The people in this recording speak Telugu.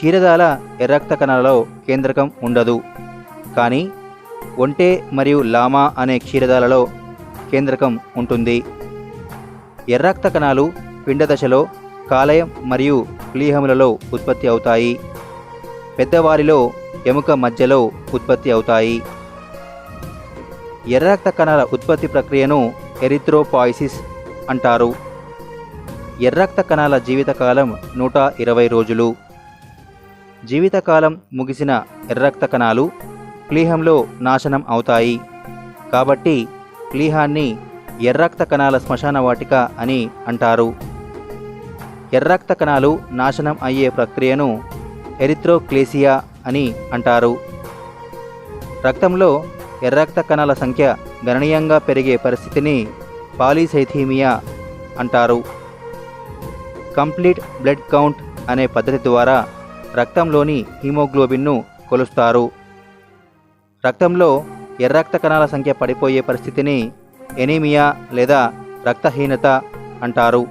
క్షీరదాల ఎర్రక్త కణాలలో కేంద్రకం ఉండదు. కానీ ఒంటె మరియు లామా అనే క్షీరదాలలో కేంద్రకం ఉంటుంది. ఎర్రక్త కణాలు పిండదశలో కాలయం మరియు క్లీహములలో ఉత్పత్తి అవుతాయి. పెద్దవారిలో ఎముక మధ్యలో ఉత్పత్తి అవుతాయి. ఎర్రక్త కణాల ఉత్పత్తి ప్రక్రియను ఎరిథ్రోపాయిసిస్ అంటారు. ఎర్రక్త కణాల జీవితకాలం నూట ఇరవై రోజులు. జీవితకాలం ముగిసిన ఎర్రక్త కణాలు ప్లీహంలో నాశనం అవుతాయి. కాబట్టి ప్లీహాన్ని ఎర్రక్త కణాల శ్మశాన వాటిక అని అంటారు. ఎర్రక్త కణాలు నాశనం అయ్యే ప్రక్రియను ఎరిథ్రోక్లేసియా అని అంటారు. రక్తంలో ఎర్రక్త కణాల సంఖ్య గణనీయంగా పెరిగే పరిస్థితిని పాలీసైథీమియా అంటారు. కంప్లీట్ బ్లడ్ కౌంట్ అనే పద్ధతి ద్వారా రక్తంలోని హీమోగ్లోబిన్ను కొలుస్తారు. రక్తంలో ఎర్రక్త కణాల సంఖ్య పడిపోయే పరిస్థితిని ఎనీమియా లేదా రక్తహీనత అంటారు.